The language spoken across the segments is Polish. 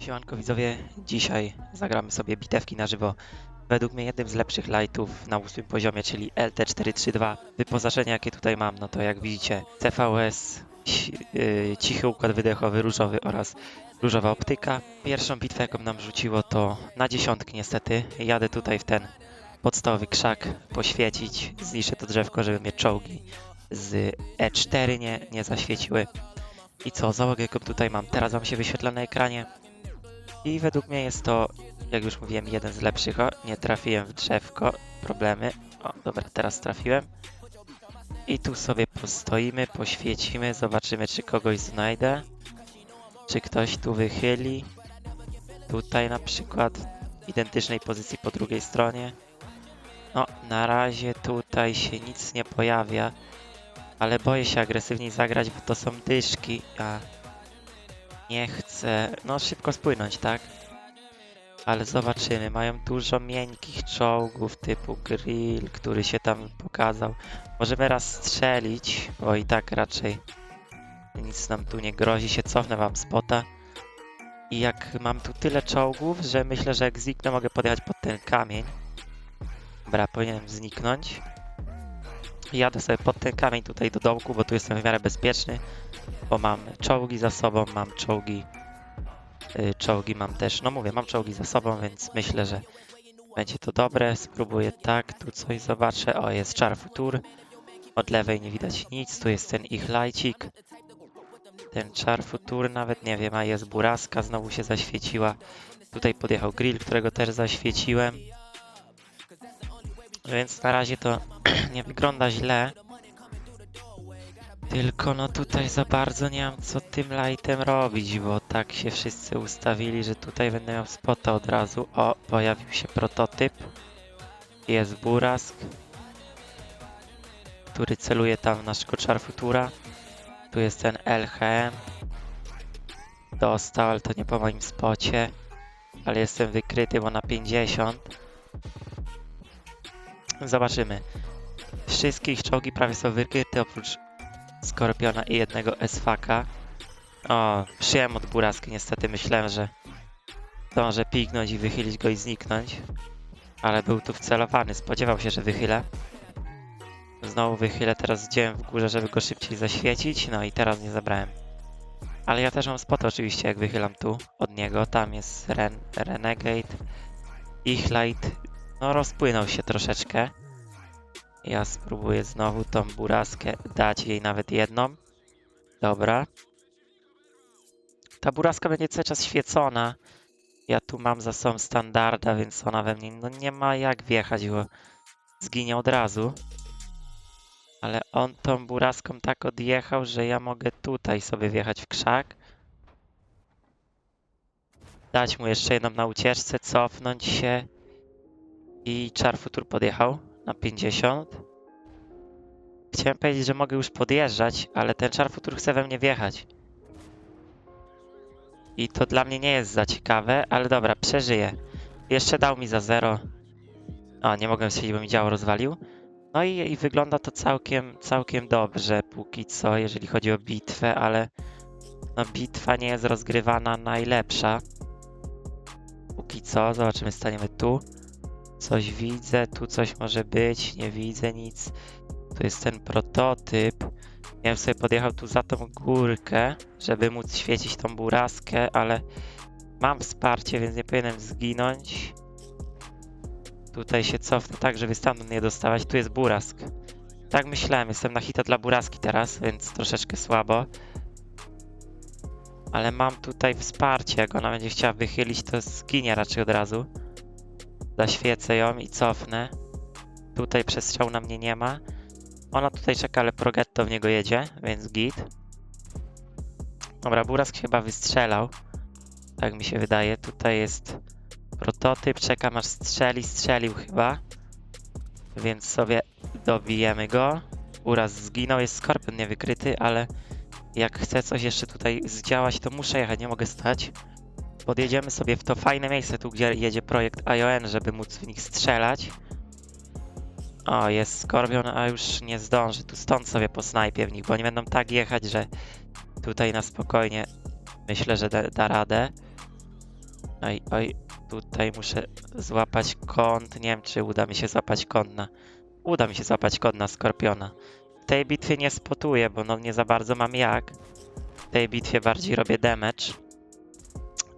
Siemanko widzowie, dzisiaj zagramy sobie bitewki na żywo. Według mnie jednym z lepszych lightów na ósmym poziomie, czyli LT432. Wyposażenie jakie tutaj mam, no to jak widzicie CVS, yy, cichy układ wydechowy, różowy oraz różowa optyka. Pierwszą bitwę jaką nam rzuciło to na dziesiątki niestety. Jadę tutaj w ten podstawowy krzak poświecić, zniszczę to drzewko, żeby mnie czołgi z E4 nie, nie zaświeciły. I co, załogę jaką tutaj mam, teraz wam się wyświetla na ekranie. I według mnie jest to, jak już mówiłem, jeden z lepszych. O, nie trafiłem w drzewko, problemy. O, dobra, teraz trafiłem. I tu sobie postoimy, poświecimy, zobaczymy, czy kogoś znajdę. Czy ktoś tu wychyli. Tutaj na przykład w identycznej pozycji po drugiej stronie. No, na razie tutaj się nic nie pojawia. Ale boję się agresywniej zagrać, bo to są dyszki, a nie chcę, no szybko spłynąć, tak? Ale zobaczymy, mają dużo miękkich czołgów typu grill, który się tam pokazał. Możemy raz strzelić, bo i tak raczej nic nam tu nie grozi, się cofnę wam spota. I jak mam tu tyle czołgów, że myślę, że jak zniknę mogę podjechać pod ten kamień. Dobra, powinienem zniknąć. Jadę sobie pod ten kamień tutaj do dołku, bo tu jestem w miarę bezpieczny bo mam czołgi za sobą, mam czołgi, czołgi mam też, no mówię, mam czołgi za sobą, więc myślę, że będzie to dobre. Spróbuję tak, tu coś zobaczę. O, jest Char Futur. Od lewej nie widać nic, tu jest ten ich lajcik. Ten Char Futur nawet nie wiem, a jest Buraska, znowu się zaświeciła. Tutaj podjechał Grill, którego też zaświeciłem. Więc na razie to nie wygląda źle. Tylko no tutaj za bardzo nie mam co tym lightem robić, bo tak się wszyscy ustawili, że tutaj będę miał spota od razu. O, pojawił się prototyp. Jest Burask, który celuje tam w naszego Char Futura. Tu jest ten LHM. Dostał, ale to nie po moim spocie. Ale jestem wykryty, bo na 50. Zobaczymy. Wszystkich czołgi prawie są wykryte, oprócz Skorpiona i jednego SFaka. O, przyjąłem od Buraski, niestety myślałem, że zdążę pignąć i wychylić go i zniknąć. Ale był tu wcelowany, spodziewał się, że wychylę. Znowu wychylę, teraz zdziałem w górze, żeby go szybciej zaświecić, no i teraz nie zabrałem. Ale ja też mam spot oczywiście, jak wychylam tu od niego. Tam jest Ren Renegade. Ich light, no rozpłynął się troszeczkę. Ja spróbuję znowu tą buraskę dać jej nawet jedną. Dobra. Ta buraska będzie cały czas świecona. Ja tu mam za sobą standarda, więc ona we mnie no nie ma jak wjechać, bo zginie od razu. Ale on tą buraską tak odjechał, że ja mogę tutaj sobie wjechać w krzak. Dać mu jeszcze jedną na ucieczce, cofnąć się. I Char Futur podjechał na 50. Chciałem powiedzieć, że mogę już podjeżdżać, ale ten Char Futur chce we mnie wjechać. I to dla mnie nie jest za ciekawe, ale dobra, przeżyję. Jeszcze dał mi za zero. O, nie mogłem siedzieć, bo mi działo rozwalił. No i, i wygląda to całkiem, całkiem dobrze póki co, jeżeli chodzi o bitwę, ale no bitwa nie jest rozgrywana najlepsza. Póki co, zobaczymy, staniemy tu. Coś widzę, tu coś może być, nie widzę nic. Tu jest ten prototyp. Ja bym sobie podjechał tu za tą górkę, żeby móc świecić tą buraskę, ale mam wsparcie, więc nie powinienem zginąć. Tutaj się cofnę tak, żeby stamtąd nie dostawać. Tu jest burask. Tak myślałem, jestem na hita dla buraski teraz, więc troszeczkę słabo. Ale mam tutaj wsparcie, jak ona będzie chciała wychylić, to zginie raczej od razu. Zaświecę ją i cofnę. Tutaj przestrzału na mnie nie ma. Ona tutaj czeka, ale Progetto w niego jedzie, więc git. Dobra, Burask chyba wystrzelał. Tak mi się wydaje. Tutaj jest prototyp, czekam aż strzeli, strzelił chyba. Więc sobie dobijemy go. Uraz zginął, jest Skorpion niewykryty, ale jak chcę coś jeszcze tutaj zdziałać, to muszę jechać, nie mogę stać. Podjedziemy sobie w to fajne miejsce, tu gdzie jedzie projekt ION, żeby móc w nich strzelać. O, jest Skorpion, a już nie zdąży. Tu stąd sobie po snajpie w nich, bo oni będą tak jechać, że tutaj na spokojnie myślę, że da, da radę. Oj, oj, tutaj muszę złapać kąt. Nie wiem, czy uda mi się złapać kąt na... Uda mi się złapać kąt na Skorpiona. W tej bitwie nie spotuję, bo no nie za bardzo mam jak. W tej bitwie bardziej robię damage.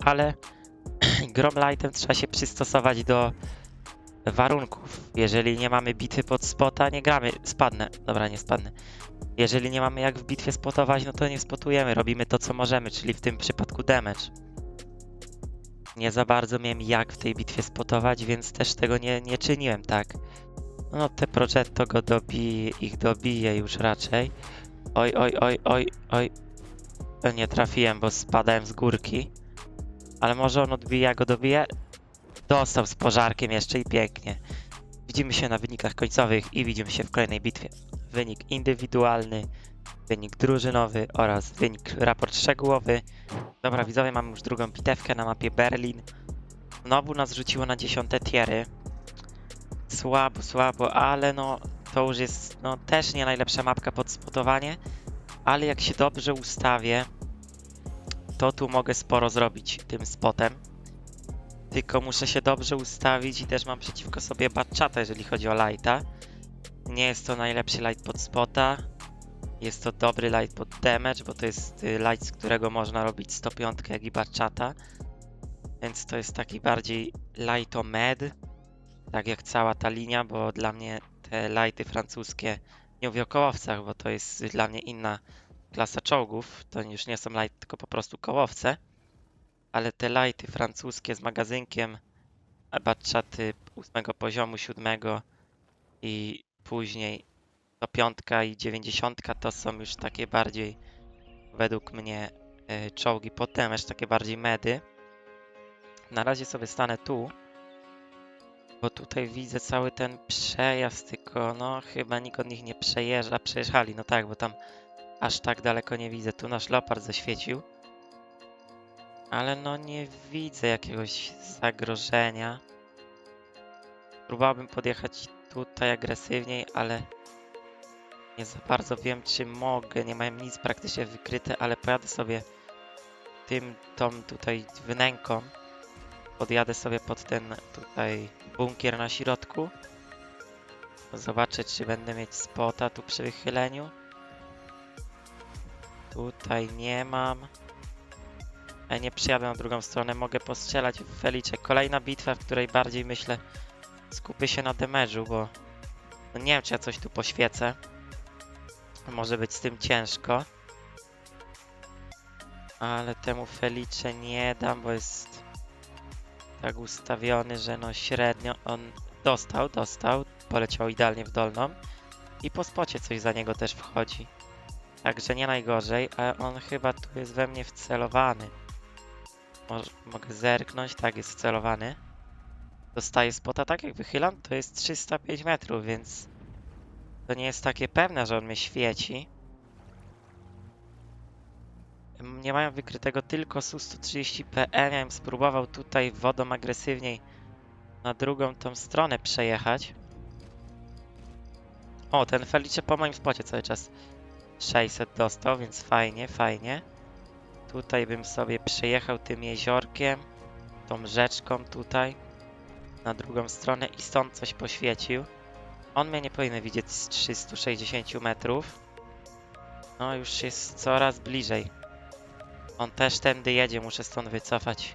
Ale Grom Lightem trzeba się przystosować do warunków. Jeżeli nie mamy bitwy pod spota, nie gramy. Spadnę. Dobra, nie spadnę. Jeżeli nie mamy jak w bitwie spotować, no to nie spotujemy. Robimy to, co możemy, czyli w tym przypadku damage. Nie za bardzo miałem jak w tej bitwie spotować, więc też tego nie, nie czyniłem tak. No te Progetto go dobije, ich dobije już raczej. Oj, oj, oj, oj, oj. E, Nie trafiłem, bo spadałem z górki. Ale może on odbija, go dobije. Dostał z pożarkiem jeszcze i pięknie. Widzimy się na wynikach końcowych i widzimy się w kolejnej bitwie. Wynik indywidualny, wynik drużynowy oraz wynik raport szczegółowy. Dobra, widzowie, mamy już drugą bitewkę na mapie Berlin. Znowu nas rzuciło na dziesiąte tiery. Słabo, słabo, ale no to już jest no też nie najlepsza mapka pod spotowanie, ale jak się dobrze ustawię, to tu mogę sporo zrobić tym spotem. Tylko muszę się dobrze ustawić i też mam przeciwko sobie Batchata, jeżeli chodzi o lighta. Nie jest to najlepszy light pod spota. Jest to dobry light pod damage, bo to jest y, light, z którego można robić 105 jak i Batchata. Więc to jest taki bardziej lighto med, tak jak cała ta linia, bo dla mnie te lighty francuskie, nie mówię o kołowcach, bo to jest dla mnie inna klasa czołgów. To już nie są light, tylko po prostu kołowce. Ale te lighty francuskie z magazynkiem, Batchaty 8 poziomu, 7 i później to piątka i 90 to są już takie bardziej według mnie y, czołgi potem już takie bardziej medy. Na razie sobie stanę tu, bo tutaj widzę cały ten przejazd, tylko no chyba nikt od nich nie przejeżdża. Przejechali, no tak, bo tam aż tak daleko nie widzę. Tu nasz Leopard zaświecił. Ale no nie widzę jakiegoś zagrożenia. Próbowałbym podjechać tutaj agresywniej, ale nie za bardzo wiem, czy mogę. Nie mam nic praktycznie wykryte, ale pojadę sobie tym, tą tutaj wnęką. Podjadę sobie pod ten tutaj bunkier na środku. Zobaczę, czy będę mieć spota tu przy wychyleniu. Tutaj nie mam. Ja nie przyjadę na drugą stronę, mogę postrzelać w Felicie. Kolejna bitwa, w której bardziej myślę skupię się na damage'u, bo no nie wiem, czy ja coś tu poświecę. Może być z tym ciężko. Ale temu Felicie nie dam, bo jest tak ustawiony, że no średnio on dostał, dostał, poleciał idealnie w dolną i po spocie coś za niego też wchodzi. Także nie najgorzej, a on chyba tu jest we mnie wcelowany. Mogę zerknąć, tak jest wcelowany. Dostaję spota, tak jak wychylam, to jest 305 metrów, więc to nie jest takie pewne, że on mnie świeci. Nie mają wykrytego tylko Su-130 PM. Ja bym spróbował tutaj wodą agresywniej na drugą tą stronę przejechać. O, ten Felicie po moim spocie cały czas 600 dostał, więc fajnie, fajnie. Tutaj bym sobie przejechał tym jeziorkiem, tą rzeczką tutaj na drugą stronę i stąd coś poświecił. On mnie nie powinien widzieć z 360 metrów. No już jest coraz bliżej. On też tędy jedzie, muszę stąd wycofać.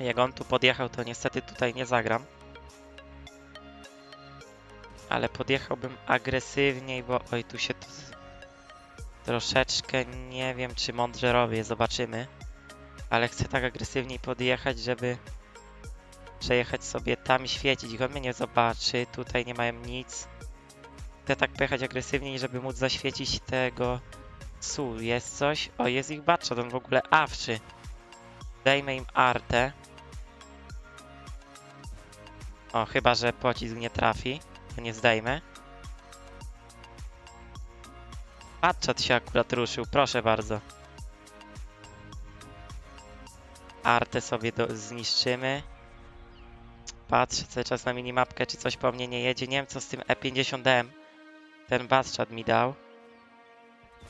Jak on tu podjechał, to niestety tutaj nie zagram. Ale podjechałbym agresywniej, bo oj, tu się to troszeczkę nie wiem, czy mądrze robię, zobaczymy. Ale chcę tak agresywniej podjechać, żeby przejechać sobie tam i świecić. On mnie nie zobaczy, tutaj nie mają nic. Chcę tak pojechać agresywniej, żeby móc zaświecić tego Su. Jest coś? O, jest ich batshot, on w ogóle awczy. Dajmy im artę. O, chyba, że pocisk nie trafi. To nie zdejmę. Batshot się akurat ruszył, proszę bardzo. Artę sobie do, zniszczymy. Patrzę cały czas na minimapkę, czy coś po mnie nie jedzie. Nie wiem, co z tym E50M ten Batshot mi dał.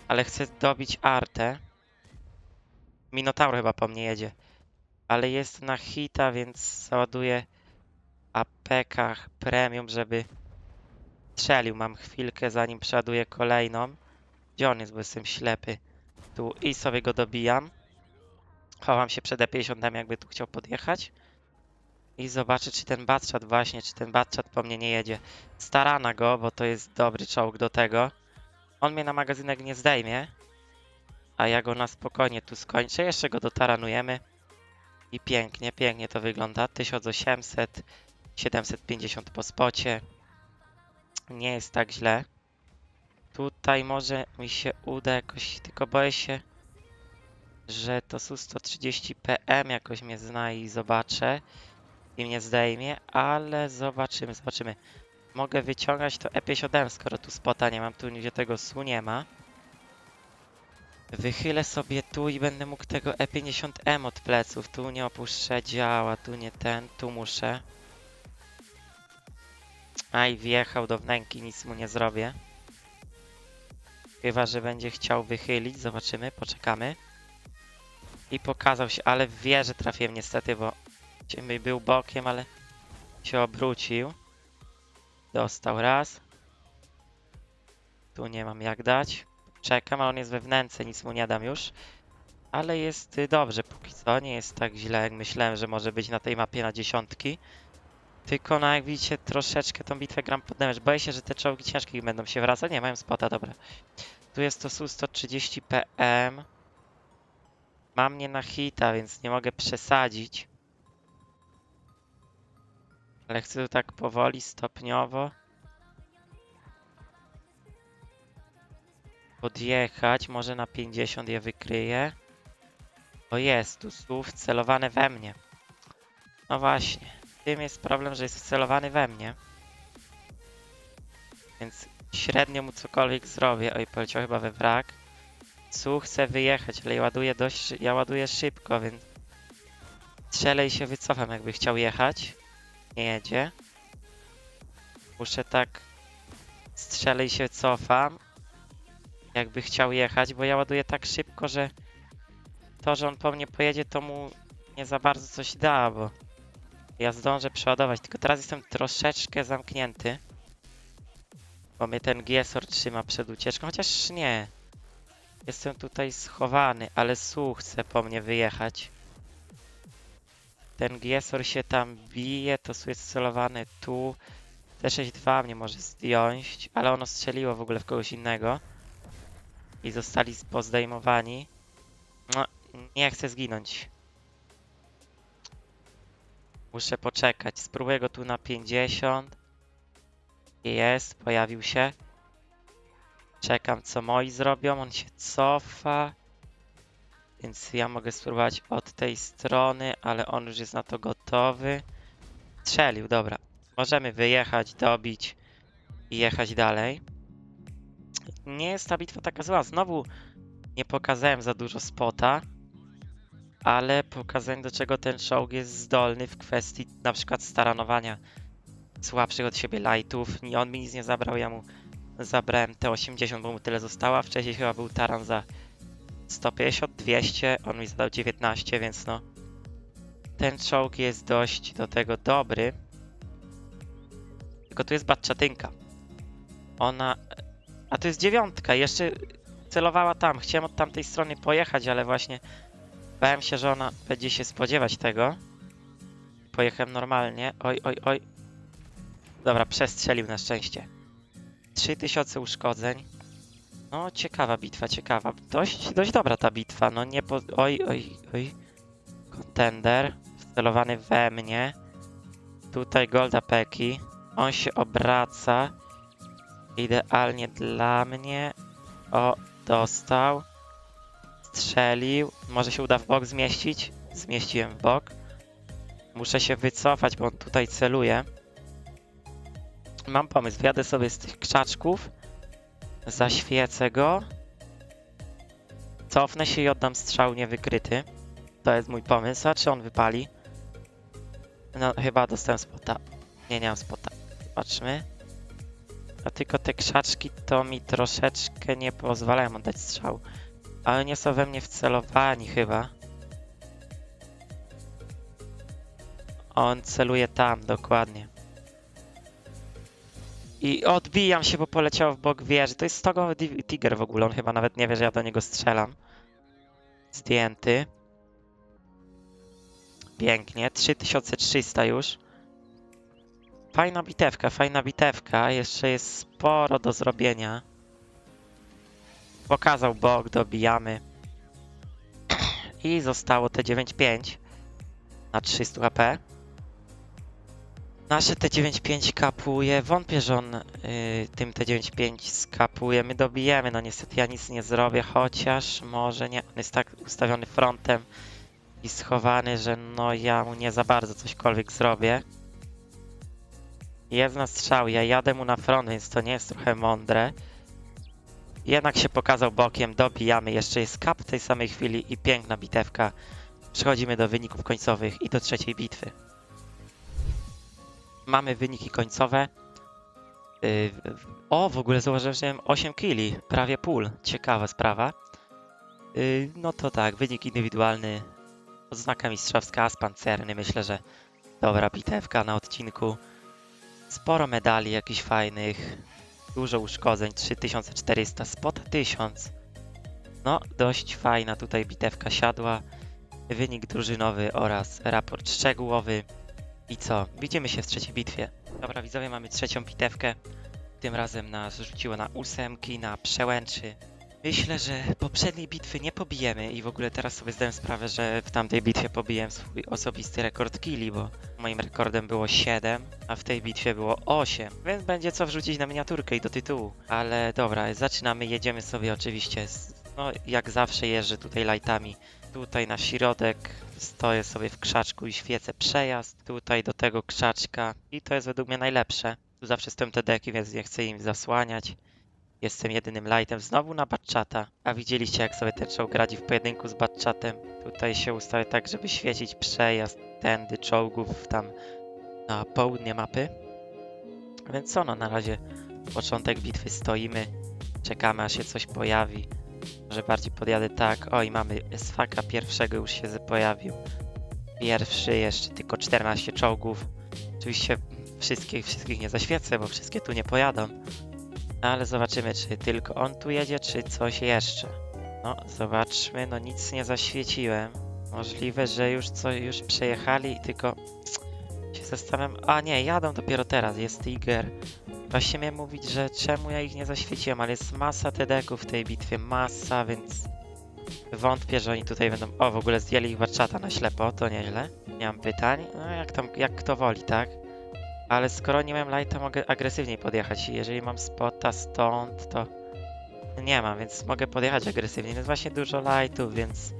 Ale chcę dobić artę. Minotaur chyba po mnie jedzie. Ale jest na hita, więc załaduję apekach premium, żeby strzelił. Mam chwilkę zanim przeładuję kolejną. Gdzie on jest, bo jestem ślepy. Tu i sobie go dobijam. Chowam się przed E50, jakby tu chciał podjechać. I zobaczę, czy ten Batchat właśnie, czy ten Batchat po mnie nie jedzie. Starana go, bo to jest dobry czołg do tego. On mnie na magazynek nie zdejmie. A ja go na spokojnie tu skończę. Jeszcze go dotaranujemy. I pięknie, pięknie to wygląda. 1800, 750 po spocie. Nie jest tak źle. Tutaj może mi się uda jakoś, tylko boję się, że to Su-130 PM jakoś mnie zna i zobaczę i mnie zdejmie, ale zobaczymy, zobaczymy. Mogę wyciągać to E57, skoro tu spota nie mam, tu nigdzie tego SU nie ma. Wychylę sobie tu i będę mógł tego E50M od pleców. Tu nie opuszczę działa, tu nie ten, tu muszę. Aj, wjechał do wnęki, nic mu nie zrobię. Chyba, że będzie chciał wychylić, zobaczymy, poczekamy. I pokazał się, ale wie, że trafiłem niestety, bo był bokiem, ale się obrócił. Dostał raz. Tu nie mam jak dać. Czekam, ale on jest we wnęce, nic mu nie dam już. Ale jest y, dobrze póki co, nie jest tak źle jak myślałem, że może być na tej mapie na dziesiątki. Tylko no jak widzicie troszeczkę tą bitwę gram pod damage. Boję się, że te czołgi ciężkie będą się wracać. Nie, mają spota, dobra. Tu jest to Su-130 PM. Mam mnie na hita, więc nie mogę przesadzić. Ale chcę tu tak powoli, stopniowo. Podjechać, może na 50 je wykryję. O jest, tu słów celowane we mnie. No właśnie, tym jest problem, że jest wcelowany we mnie. Więc średnio mu cokolwiek zrobię. Oj, poleciał chyba we wrak. Su chce wyjechać, ale ja ładuję dość, ja ładuję szybko, więc strzelę i się wycofam, jakby chciał jechać. Nie jedzie. Muszę tak strzelę i się cofam, jakby chciał jechać, bo ja ładuję tak szybko, że to, że on po mnie pojedzie, to mu nie za bardzo coś da, bo ja zdążę przeładować. Tylko teraz jestem troszeczkę zamknięty, bo mnie ten Giesor trzyma przed ucieczką, chociaż nie. Jestem tutaj schowany, ale Su chce po mnie wyjechać. Ten Giesor się tam bije, to Su jest celowany tu. T62 mnie może zdjąć, ale ono strzeliło w ogóle w kogoś innego. I zostali pozdejmowani. No, nie chcę zginąć. Muszę poczekać. Spróbuję go tu na 50. Jest, pojawił się. Czekam, co moi zrobią. On się cofa. Więc ja mogę spróbować od tej strony, ale on już jest na to gotowy. Strzelił, dobra. Możemy wyjechać, dobić i jechać dalej. Nie jest ta bitwa taka zła. Znowu nie pokazałem za dużo spota, ale pokazałem do czego ten czołg jest zdolny w kwestii na przykład staranowania słabszych od siebie lightów. Nie- On mi nic nie zabrał, ja mu zabrałem T80, bo mu tyle zostało. Wcześniej chyba był taran za 150, 200, on mi zadał 19, więc no ten czołg jest dość do tego dobry. Tylko tu jest batczatynka. Ona... A to jest dziewiątka, jeszcze celowała tam. Chciałem od tamtej strony pojechać, ale właśnie bałem się, że ona będzie się spodziewać tego. Pojechałem normalnie. Oj, oj, oj. Dobra, przestrzelił na szczęście. 3000 uszkodzeń. No, ciekawa bitwa, ciekawa. Dość, dość dobra ta bitwa. No nie po... Oj, oj, oj. Contender. Wcelowany we mnie. Tutaj Golda Peki. On się obraca. Idealnie dla mnie. O, dostał. Strzelił. Może się uda w bok zmieścić? Zmieściłem w bok. Muszę się wycofać, bo on tutaj celuje. Mam pomysł. Wjadę sobie z tych krzaczków. Zaświecę go. Cofnę się i oddam strzał niewykryty. To jest mój pomysł. A czy on wypali? No, chyba dostałem spota. Nie, nie mam spota. Zobaczmy. A tylko te krzaczki to mi troszeczkę nie pozwalają oddać strzał. Ale nie są we mnie wcelowani chyba. On celuje tam, dokładnie. I odbijam się, bo poleciał w bok wieży. To jest stogowy Tiger w ogóle, on chyba nawet nie wie, że ja do niego strzelam. Zdjęty. Pięknie, 3300 już. Fajna bitewka, fajna bitewka. Jeszcze jest sporo do zrobienia. Pokazał bok, dobijamy. I zostało T95 na 300 HP. Nasze T95 kapuje. Wątpię, że on y, tym T95 skapuje. My dobijemy. No niestety ja nic nie zrobię, chociaż może nie. On jest tak ustawiony frontem i schowany, że no ja mu nie za bardzo cośkolwiek zrobię. Jest na strzał. Ja jadę mu na front, więc to nie jest trochę mądre. Jednak się pokazał bokiem. Dobijamy. Jeszcze jest kap w tej samej chwili i piękna bitewka. Przechodzimy do wyników końcowych i do trzeciej bitwy. Mamy wyniki końcowe. Yy, o, w ogóle zauważyłem, że miałem 8 killi, prawie pól. Ciekawa sprawa. Yy, no to tak, wynik indywidualny. Odznaka mistrzowska, as pancerny. Myślę, że dobra bitewka na odcinku. Sporo medali jakichś fajnych. Dużo uszkodzeń, 3400, spota 1000. No, dość fajna tutaj bitewka siadła wynik drużynowy oraz raport szczegółowy. I co? Widzimy się w trzeciej bitwie. Dobra, widzowie, mamy trzecią bitewkę. Tym razem nas rzuciło na ósemki, na przełęczy. Myślę, że poprzedniej bitwy nie pobijemy i w ogóle teraz sobie zdałem sprawę, że w tamtej bitwie pobiłem swój osobisty rekord killi, bo moim rekordem było 7, a w tej bitwie było 8, więc będzie co wrzucić na miniaturkę i do tytułu. Ale dobra, zaczynamy, jedziemy sobie oczywiście, z, no jak zawsze jeżdżę tutaj lightami Tutaj na środek stoję sobie w krzaczku i świecę przejazd. Tutaj do tego krzaczka i to jest według mnie najlepsze. Tu zawsze stoją te deki, więc nie chcę im zasłaniać. Jestem jedynym lightem znowu na Batchata. A widzieliście jak sobie ten czołg radzi w pojedynku z Batchatem. Tutaj się ustawię tak, żeby świecić przejazd tędy czołgów tam na południe mapy. Więc co no, na razie początek bitwy stoimy. Czekamy aż się coś pojawi. Może bardziej podjadę tak. Oj, mamy SFaka pierwszego już się pojawił. Pierwszy jeszcze tylko 14 czołgów. Oczywiście wszystkich, wszystkich nie zaświecę, bo wszystkie tu nie pojadą. Ale zobaczymy, czy tylko on tu jedzie, czy coś jeszcze. No, zobaczmy. No nic nie zaświeciłem. Możliwe, że już co, już przejechali i tylko się zastanawiam. A nie, jadą dopiero teraz. Jest Tiger. Właśnie miałem mówić, że czemu ja ich nie zaświeciłem, ale jest masa TD-ków w tej bitwie, masa, więc wątpię, że oni tutaj będą... O, w ogóle zdjęli ich warczata na ślepo, to nieźle. Nie mam pytań, no jak tam, jak kto woli, tak? Ale skoro nie mam lighta, mogę agresywniej podjechać. Jeżeli mam spota stąd, to nie mam, więc mogę podjechać agresywniej. Jest właśnie dużo lightów, więc...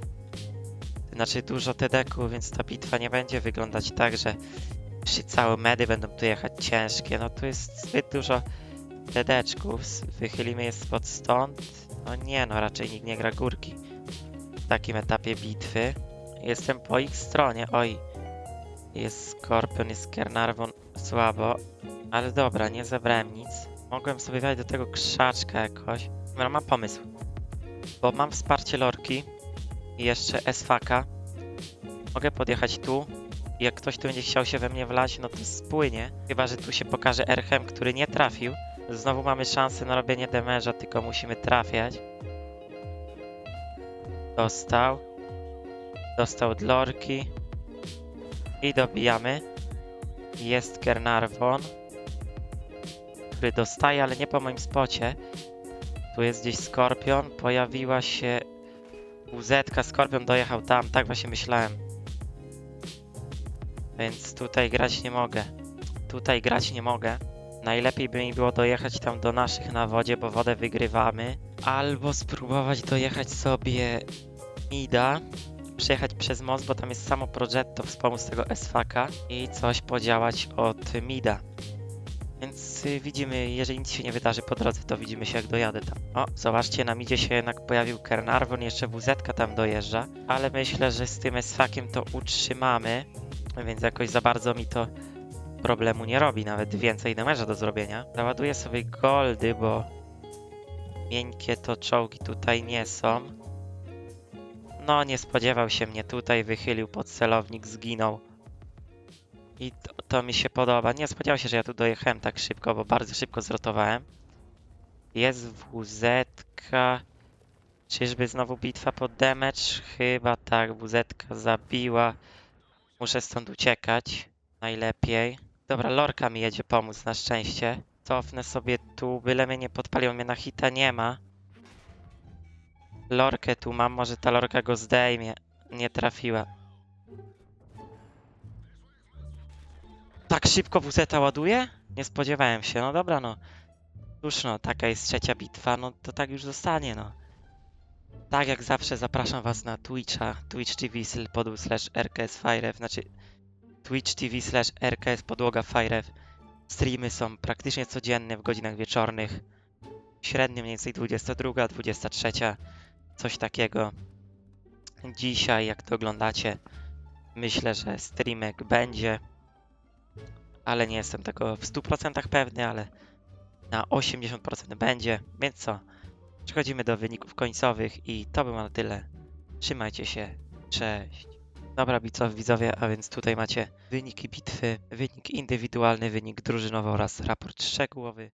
Znaczy dużo TD-ków, więc ta bitwa nie będzie wyglądać tak, że przy całe medy będą tu jechać ciężkie. No tu jest zbyt dużo dedeczków. Wychylimy je spod stąd. No nie no, raczej nikt nie gra górki w takim etapie bitwy. Jestem po ich stronie. Oj, jest Skorpion, jest Kernarvon. Słabo. Ale dobra, nie zebrałem nic. Mogłem sobie wejść do tego krzaczka jakoś. Dobra, mam pomysł. Bo mam wsparcie lorki i jeszcze SFaka. Mogę podjechać tu, jak ktoś tu będzie chciał się we mnie wlać, no to spłynie. Chyba, że tu się pokaże Erchem, który nie trafił. Znowu mamy szansę na robienie damage'a, tylko musimy trafiać. Dostał. Dostał od Lorki. I dobijamy. Jest Kernarvon. Który dostaje, ale nie po moim spocie. Tu jest gdzieś Skorpion. Pojawiła się UZ. Skorpion dojechał tam. Tak właśnie myślałem. Więc tutaj grać nie mogę. Tutaj grać nie mogę. Najlepiej by mi było dojechać tam do naszych na wodzie, bo wodę wygrywamy. Albo spróbować dojechać sobie Mida. Przejechać przez most, bo tam jest samo Progetto, wspomóc tego SFaka i coś podziałać od Mida. Więc y, widzimy, jeżeli nic się nie wydarzy po drodze, to widzimy się jak dojadę tam. O, zobaczcie, na midzie się jednak pojawił Kernarvon, jeszcze WZ tam dojeżdża, ale myślę, że z tym SFakiem to utrzymamy, więc jakoś za bardzo mi to problemu nie robi, nawet więcej damage'a do zrobienia. Załaduję sobie goldy, bo miękkie to czołgi tutaj nie są. No, nie spodziewał się mnie tutaj, wychylił pod celownik, zginął. I to, to mi się podoba. Nie spodziewałem się, że ja tu dojechałem tak szybko, bo bardzo szybko zrotowałem. Jest WZ. Czyżby znowu bitwa pod damage? Chyba tak, WZ zabiła. Muszę stąd uciekać. Najlepiej. Dobra, Lorka mi jedzie pomóc na szczęście. Cofnę sobie tu, byle mnie nie podpalił, mnie na hita nie ma. Lorkę tu mam, może ta Lorka go zdejmie. Nie trafiła. Tak szybko WZ ładuje? Nie spodziewałem się. No dobra, no. Cóż no, taka jest trzecia bitwa, no to tak już zostanie, no. Tak jak zawsze zapraszam was na Twitcha, twitch TV podłóg slash RKS Firev, znaczy Twitch TV slash RKS podłoga Firev. Streamy są praktycznie codziennie w godzinach wieczornych. Średnio mniej więcej 22, 23, coś takiego. Dzisiaj, jak to oglądacie, myślę, że streamek będzie, ale nie jestem tego w 100% pewny, ale na 80% będzie, więc co? Przechodzimy do wyników końcowych i to by na tyle. Trzymajcie się, cześć. Dobra, widzowie, a więc tutaj macie wyniki bitwy, wynik indywidualny, wynik drużynowy oraz raport szczegółowy.